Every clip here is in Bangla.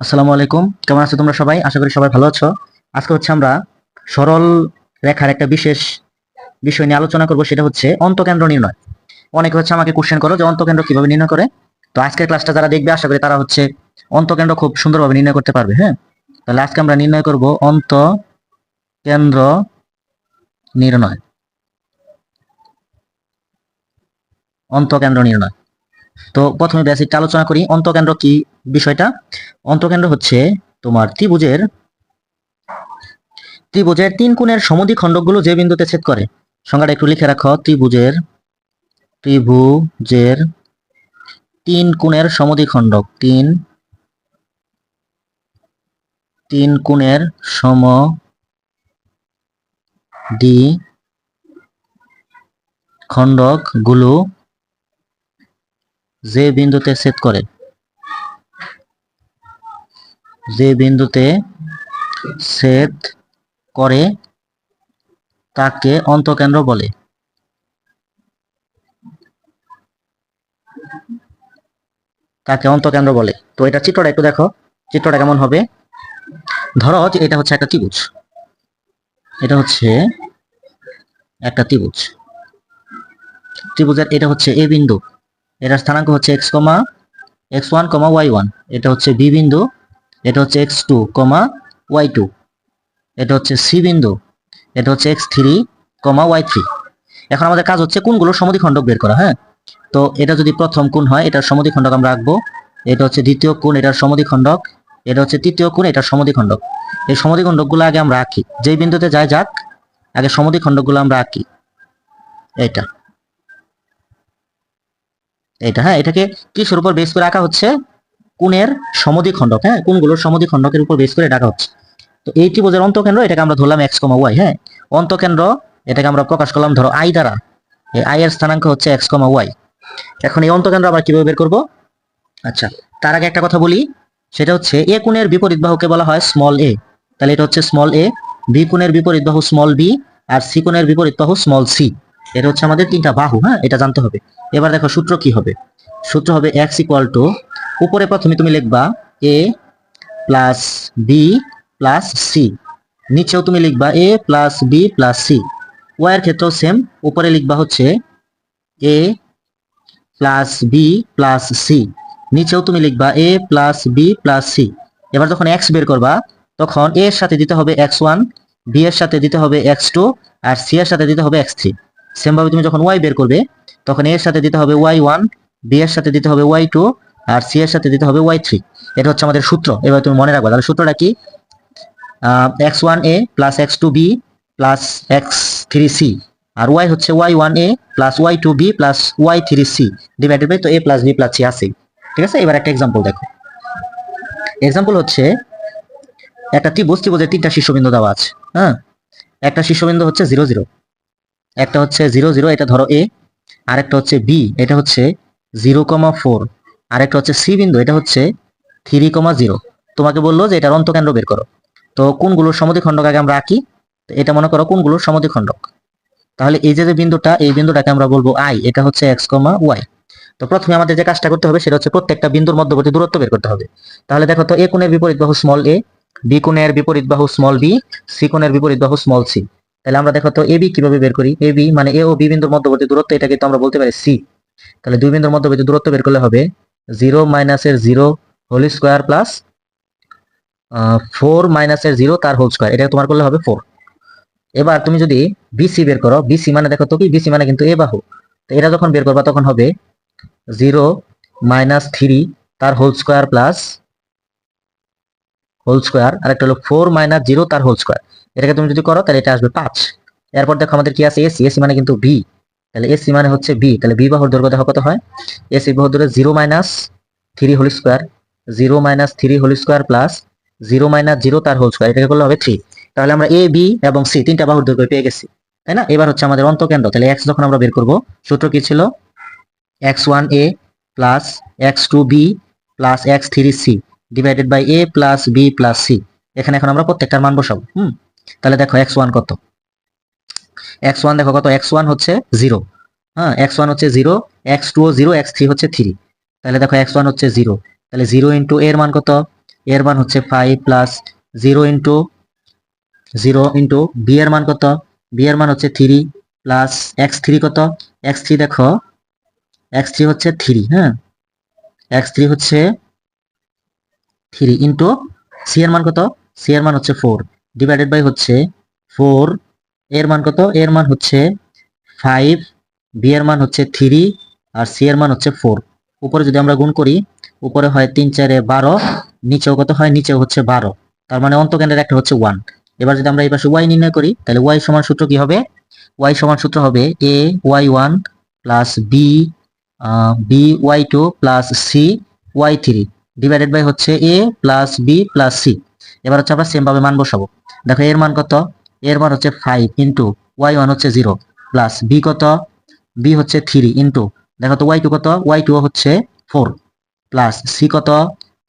আসসালামু আলাইকুম। কেমন আছো তোমরা সবাই? আশা করি সবাই ভালো আছো। আজকে হচ্ছে আমরা সরল রেখার একটা বিশেষ বিষয় নিয়ে আলোচনা করব, সেটা হচ্ছে অন্তকেন্দ্র নির্ণয়। অনেকে হচ্ছে আমাকে কোশ্চেন করো যে অন্তকেন্দ্র কীভাবে নির্ণয় করে? তো আজকের ক্লাসটা যারা দেখবে, আশা করি তারা হচ্ছে অন্তকেন্দ্র খুব সুন্দরভাবে নির্ণয় করতে পারবে হ্যাঁ? তাহলে আজকে আমরা নির্ণয় করব অন্ত কেন্দ্র নির্ণয়। অন্তকেন্দ্র নির্ণয়। তো প্রথমে বেসিকটা আলোচনা করি। অন্তকেন্দ্র কি বিষয়টা? অন্তকেন্দ্র হচ্ছে তোমার ত্রিভুজের ত্রিভুজের তিন কোণের সমদ্বিখণ্ডকগুলো যে বিন্দুতে ছেদ করে। সংজ্ঞাটা একটু লিখে রাখো। ত্রিভুজের ত্রিভুজের তিন কোণের সমদ্বিখণ্ডক তিন তিন কোণের সম দ্বি খণ্ডকগুলো যে বিন্দুতে ছেদ করে, যে বিন্দুতে ছেদ করে তাকে অন্তকেন্দ্র বলে। তাকে অন্তকেন্দ্র বলে। তো এটা চিত্রটা একটু দেখো। চিত্রটা কেমন হবে? ধরো যে এটা হচ্ছে একটা ত্রিভুজ। এটা হচ্ছে একটা ত্রিভুজ। ত্রিভুজের এটা হচ্ছে এ বিন্দু। এটার স্থানাঙ্ক হচ্ছে x comma x one comma y one এটা হচ্ছে বি বিন্দু, এটা হচ্ছে x two comma y two এটা হচ্ছে সি বিন্দু, এটা হচ্ছে x three comma y three এখন আমাদের কাজ হচ্ছে কোনগুলো সমদ্বিখণ্ডক বের করা হ্যাঁ? তো এটা যদি প্রথম কোণ হয়, এটার সমদ্বিখণ্ডক আমরা রাখব এটা হচ্ছে দ্বিতীয় কোণ, এটার সমদ্বিখণ্ডক। এটা হচ্ছে তৃতীয় কোণ, এটার সমদ্বিখণ্ডক। এই সমদ্বিখণ্ডকগুলো আগে আমরা আঁকি। যেই বিন্দুতে যায় যাক, আগে সমদ্বিখণ্ডকগুলো আমরা আঁকি। এইটা। এটা হ্যাঁ এটাকে কিসের উপর বেস করে আঁকা হচ্ছে? কোণের সমদ্বিখণ্ডক হ্যাঁ কোনগুলোর সমদ্বিখণ্ডকের উপর বেস করে ডাকা হচ্ছে। তো এই ত্রিভুজের অন্তকেন্দ্র এটাকে আমরা ধরলাম এক্স কমা ওয়াই হ্যাঁ? অন্তকেন্দ্র এটাকে আমরা প্রকাশ করলাম ধরো আই দ্বারা। এই আই এর স্থানাঙ্ক হচ্ছে এক্স কমা ওয়াই এখন এই অন্তকেন্দ্র আমরা কীভাবে বের করব? আচ্ছা তার আগে একটা কথা বলি, সেটা হচ্ছে এ কোণের বিপরীত বাহুকে বলা হয় স্মল এ তাহলে এটা হচ্ছে স্মল এ বি কোণের বিপরীত বাহু স্মল বি আর সি কোণের বিপরীত বাহু স্মল সি এটা হচ্ছে আমাদের তিনটা বাহু হ্যাঁ? এটা জানতে হবে। এবার দেখো সূত্র কি হবে? সূত্র হবে এক্স ইকুয়াল টু উপরে প্রথমে তুমি লিখবা A plus B plus C নিচেও তুমি লিখবা A plus B plus C y এর ক্ষেত্রেও সেম উপরে লিখবা হচ্ছে A plus B plus C নিচেও তুমি লিখবা A plus B plus C এবার যখন এক্স বের করবা, তখন এর সাথে দিতে হবে এক্স ওয়ান বি এর সাথে দিতে হবে এক্স টু আর সি এর সাথে দিতে হবে এক্স থ্রি সেম ভাবে তুমি যখন ওয়াই বের করবে, তখন এর সাথে দিতে হবে ওয়াই ওয়ান বি এর সাথে দিতে হবে ওয়াই টু আর সি এর সাথে দিতে হবে ওয়াই থ্রি এটা হচ্ছে আমাদের সূত্র। এবার তুমি মনে রাখবা, তাহলে সূত্রটা কি? X one A plus x two B plus x three C R Y হচ্ছে y one A plus y two B plus y three C divided by তো A plus B plus C আছে। ঠিক আছে? এবার একটা এক্সাম্পল দেখো। এক্সাম্পল হচ্ছে, একটা ত্রিভুজ, ত্রিভুজের তিনটা শীর্ষবিন্দু দেওয়া আছে হ্যাঁ? একটা শীর্ষবিন্দু হচ্ছে জিরো জিরো একটা হচ্ছে জিরো জিরো, এটা ধরো এ আরেকটা হচ্ছে বি এটা হচ্ছে জিরো কমা ফোর, আরেকটা হচ্ছে সি বিন্দু, এটা হচ্ছে থ্রি কমা জিরো। তোমাকে বলল যে এটার অন্তকেন্দ্র বের করো। তো কোনগুলোর সমদ্বিখণ্ডক আগে আমরা আঁকি? এটা মনে করো কোনগুলোর সমদ্বিখণ্ডক? তাহলে এই যে যে বিন্দুটা, এই বিন্দুটাকে আমরা বলব আই এটা হচ্ছে এক্স কমা ওয়াই তো প্রথমে আমাদের যে কাজটা করতে হবে সেটা হচ্ছে প্রত্যেকটা বিন্দুর মধ্যবর্তী দূরত্ব বের করতে হবে। তাহলে দেখো তো এ কোণের বিপরীত বাহু স্মল এ বি কোণের বিপরীত বাহু স্মল বি সি কোণের বিপরীত বাহু স্মল সি তাহলে আমরা দেখো তো এ বি কীভাবে বের করি? এ বি মানে এ ও বি বিন্দুর মধ্যবর্তী দূরত্ব, এটাকে তো আমরা বলতে পারি সি তাহলে দুই বিন্দুর মধ্যবর্তী দূরত্ব বের করলে হবে জিরো মাইনাসের zero whole square plus four মাইনাসের জিরো তার হোল স্কোয়ার এটা তোমার করলে হবে ফোর এবার তুমি যদি বিসি বের করো বিসি মানে দেখো তো কি? বিসি মানে কিন্তু এ বাহু। তো এটা যখন বের করবা তখন হবে জিরো মাইনাস থ্রি তার whole square plus whole square আর একটা হলো ফোর মাইনাস জিরো তার হোল স্কোয়ার এটাকে তুমি যদি করো, তাহলে এটা আসবে পাঁচ। এরপর দেখো আমাদের কি আছে? এসি এসি মানে কিন্তু বি তাহলে এসি মানে হচ্ছে বি তাহলে বি বাহুর দৈর্ঘ্য দেখো কত হয়? এসি বাহুর দৈর্ঘ্য zero minus three whole square zero minus three whole square plus zero minus zero তার হোল স্কোয়ার এটাকে করলে হবে থ্রি তাহলে আমরা এ বি এবং সি তিনটা বাহুর দৈর্ঘ্য পেয়ে গেছি। তাই না? এবার হচ্ছে আমাদের অন্তকেন্দ্র। তাহলে এক্স যখন আমরা বের করব, সূত্র কি ছিল? X one A plus x two B plus x three C divided by A plus B plus C এখানে এখন আমরা প্রত্যেকটার মান বসাবো। হুম? তাহলে দেখো এক্স ওয়ান কত? এক্স ওয়ান দেখো কত? এক্স ওয়ান হচ্ছে জিরো হ্যাঁ এক্স ওয়ান হচ্ছে zero x two zero x three হচ্ছে থ্রি তাহলে দেখো এক্স ওয়ান হচ্ছে জিরো তাহলে জিরো ইন্টু এর মান কত? এর মান হচ্ছে five plus zero into zero into B এর মান কত? বি এর মান হচ্ছে থ্রি প্লাস এক্স থ্রি কত? এক্স থ্রি দেখো এক্স থ্রি হচ্ছে থ্রি হ্যাঁ? এক্স থ্রি হচ্ছে থ্রি ইন্টু সি এর মান কত? সি এর মান হচ্ছে ফোর ডিভাইডেড বাই হচ্ছে ফোর এর মান কত? এর মান হচ্ছে ফাইভ বি এর মান হচ্ছে থ্রি আর সি এর মান হচ্ছে ফোর উপরে যদি আমরা গুণ করি, উপরে হয় তিন চারে বারো, নিচেও কত হয়? নিচেও হচ্ছে বারো। তার মানে অন্তকেন্দ্রের একটা হচ্ছে ওয়ান এবার যদি আমরা এই পাশে ওয়াই নির্ণয় করি, তাহলে ওয়াই সমান সূত্র কি হবে? ওয়াই সমান সূত্র হবে A y one plus B B y two plus C y three divided by হচ্ছে A plus B plus C এবার হচ্ছে আমরা সেম ভাবে মান বসাবো। দেখো, এর মান কত? এর মান হচ্ছে ফাইভ ইন্টু ওয়াই ওয়ান হচ্ছে জিরো প্লাস বি কত? বি হচ্ছে থ্রি ইন্টু দেখো তো ওয়াই টু কত? ওয়াই টু হচ্ছে ফোর প্লাস সি কত?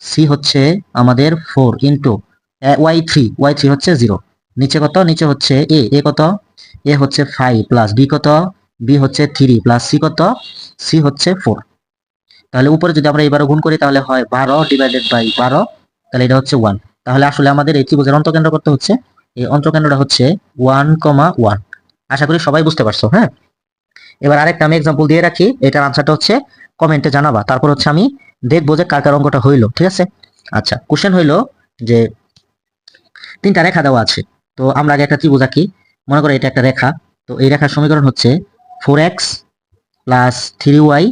সি হচ্ছে আমাদের four into y three y three হচ্ছে জিরো নিচে কত? নিচে হচ্ছে এ এ কত? এ হচ্ছে ফাইভ প্লাস বি কত? বি হচ্ছে থ্রি প্লাস সি কত? সি হচ্ছে ফোর তাহলে উপরে যদি আমরা এবারও গুণ করি তাহলে হয় বারো ডিভাইডেড বাই বারো, তাহলে এটা হচ্ছে ওয়ান তাহলে আসলে আমাদের এই ত্রিভুজের অন্তকেন্দ্র করতে হচ্ছে। এই অন্তকেন্দ্রটা হচ্ছে ওয়ান কমা ওয়ান আশা করি সবাই বুঝতে পারছ হ্যাঁ? এবার আরেকটা আমি এক্সাম্পল দিয়ে রাখি। এটার আনসারটা হচ্ছে কমেন্টে জানাবা। তারপর হচ্ছে আমি দেখব যে কার কার অঙ্কটা হইল, ঠিক আছে? আচ্ছা কোশ্চেন হইল যে তিনটা রেখা দেওয়া আছে। তো আমরা আগে একটা ত্রিভুজ আঁকি। মনে করো এটা একটা রেখা। তো এই রেখার সমীকরণ হচ্ছে four x plus three y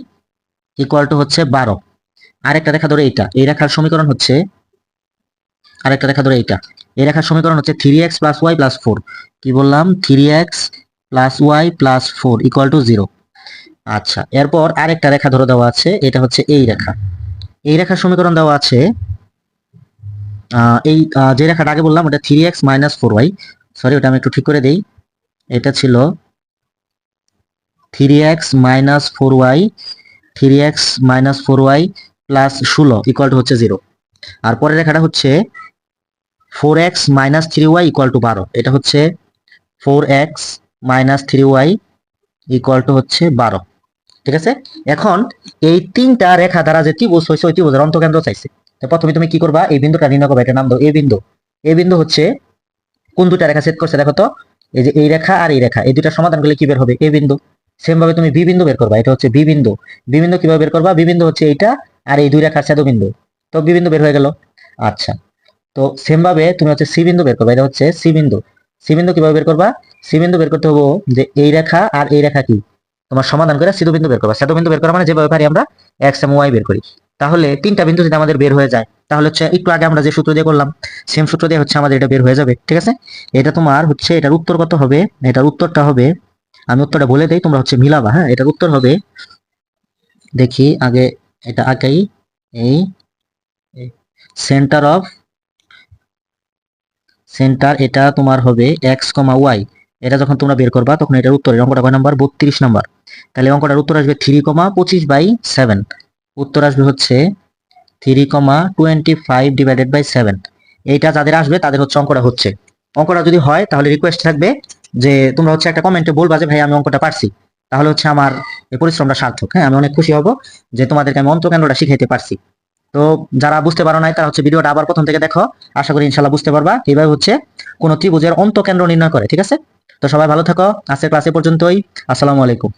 equal to হচ্ছে বারো। আরেকটা রেখা ধরে এইটা। এই রেখার সমীকরণ হচ্ছে আরেকটা রেখা ধরে এইটা। এই রেখার সমীকরণ হচ্ছে three x plus y plus four কি বললাম? Three x plus y plus four equal to zero আচ্ছা এরপর আরেকটা রেখা ধরে দেওয়া আছে, এটা হচ্ছে এই রেখা। এই রেখার সমীকরণ দেওয়া আছে এই যে রেখাটা আগে বললাম, ওটা three x minus four y sorry ওটা আমি একটু ঠিক করে দেই। এটা ছিল three x minus four y three x minus four y plus ষোলো ইকুয়াল টু হচ্ছে জিরো আর পরের রেখাটা হচ্ছে four x minus three y equal to বারো। এটা হচ্ছে four x minus three y equal to হচ্ছে বারো। ঠিক আছে? এখন এই তিনটা রেখা দ্বারা যে ত্রিভুজ হয়েছে, ওই ত্রিভুজের অন্তকেন্দ্র চাইছে। প্রথমে তুমি কি করবা? এই বিন্দুটা নির্ণয় করবা এটা নাম দাও এ বিন্দু। এ বিন্দু হচ্ছে কোন দুটা রেখা সেট করছে? দেখো তো, এই যে এই রেখা আর এই রেখা, এই দুটা সমাধান করলে কি বের হবে? এ বিন্দু। সেম ভাবে তুমি বি বিন্দু বের করবা, এটা হচ্ছে বি বিন্দু। বি বিন্দু কীভাবে বের করবা? বি বিন্দু হচ্ছে এইটা আর এই দুই রেখার ছেদ বিন্দু। তো বি বিন্দু বের হয়ে গেল। আচ্ছা। তো সেম ভাবে তুমি হচ্ছে সি বিন্দু বের করবা, এটা হচ্ছে সি বিন্দু। সি বিন্দু কীভাবে বের করবা? সি বিন্দু বের করতে হব যে এই রেখা আর এই রেখা কি? তোমার সমাধান করে সিধু বিন্দু বের করবা। সেতু বিন্দু বের করা মানে যেভাবে পারি আমরা এক্স এম ওয়াই বের করি। তাহলে তিনটা বিন্দু যদি আমাদের বের হয়ে যায়, তাহলে হচ্ছে একটু আগে আমরা যে সূত্র দিয়ে করলাম সেম সূত্র দিয়ে হচ্ছে আমাদের এটা বের হয়ে যাবে, ঠিক আছে? এটা তোমার হচ্ছে, এটার উত্তর কত হবে? এটার উত্তরটা হবে, আমি উত্তরটা বলে দেই, তোমরা হচ্ছে মিলাবা হ্যাঁ? এটার উত্তর হবে, দেখি আগে, এটা আঁকাই এই সেন্টার অফ সেন্টার এটা তোমার হবে এক্স কমা ওয়াই এটা যখন তোমরা বের করবা, তখন এটার উত্তর অঙ্কটা কয় নাম্বার? বত্রিশ নাম্বার। তাহলে অঙ্কটার উত্তর আসবে থ্রি কমা পঁচিশ বাই সেভেন উত্তর আসবে হচ্ছে three comma twenty five divided by seven এইটা যাদের আসবে, তাদের হচ্ছে অঙ্কটা হচ্ছে। অঙ্কটা যদি হয়, তাহলে রিকোয়েস্ট থাকবে যে তোমরা হচ্ছে একটা কমেন্টে বলবা যে, ভাই, আমি অঙ্কটা পারছি। তাহলে হচ্ছে আমার এই পরিশ্রমটা সার্থক। হ্যাঁ আমি অনেক খুশি হব যে তোমাদেরকে আমি অন্তকেন্দ্রটা শিখাইতে পারছি। তো যারা বুঝতে পারো নাই, তারা হচ্ছে ভিডিওটা আবার প্রথম থেকে দেখো। আশা করি ইনশাল্লাহ বুঝতে পারবা। কীভাবে হচ্ছে কোন ত্রিভুজের অন্তকেন্দ্র নির্ণয় করে, ঠিক আছে? তো সবাই ভালো থাকো। আজকের ক্লাসে পর্যন্তই। আসসালামু আলাইকুম।